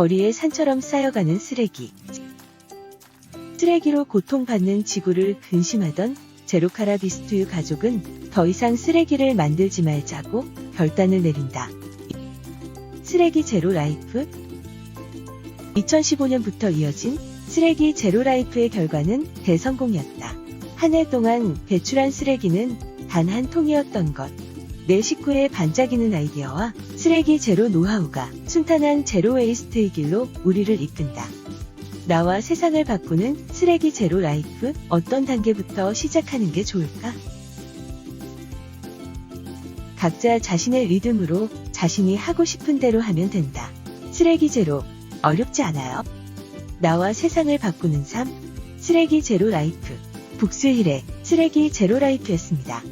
거리에 산처럼 쌓여가는 쓰레기. 쓰레기로 고통받는 지구를 근심하던 제로카라비스투유 가족은 더 이상 쓰레기를 만들지 말자고 결단을 내린다. 쓰레기 제로 라이프 2015년부터 이어진 쓰레기 제로 라이프의 결과는 대성공이었다. 한 해 동안 배출한 쓰레기는 단 한 통이었던 것. 내 식구의 반짝이는 아이디어와 쓰레기 제로 노하우가 순탄한 제로 웨이스트의 길로 우리를 이끈다. 나와 세상을 바꾸는 쓰레기 제로 라이프 어떤 단계부터 시작하는 게 좋을까? 각자 자신의 리듬으로 자신이 하고 싶은 대로 하면 된다. 쓰레기 제로 어렵지 않아요. 나와 세상을 바꾸는 삶 쓰레기 제로 라이프 북스힐의 쓰레기 제로 라이프였습니다.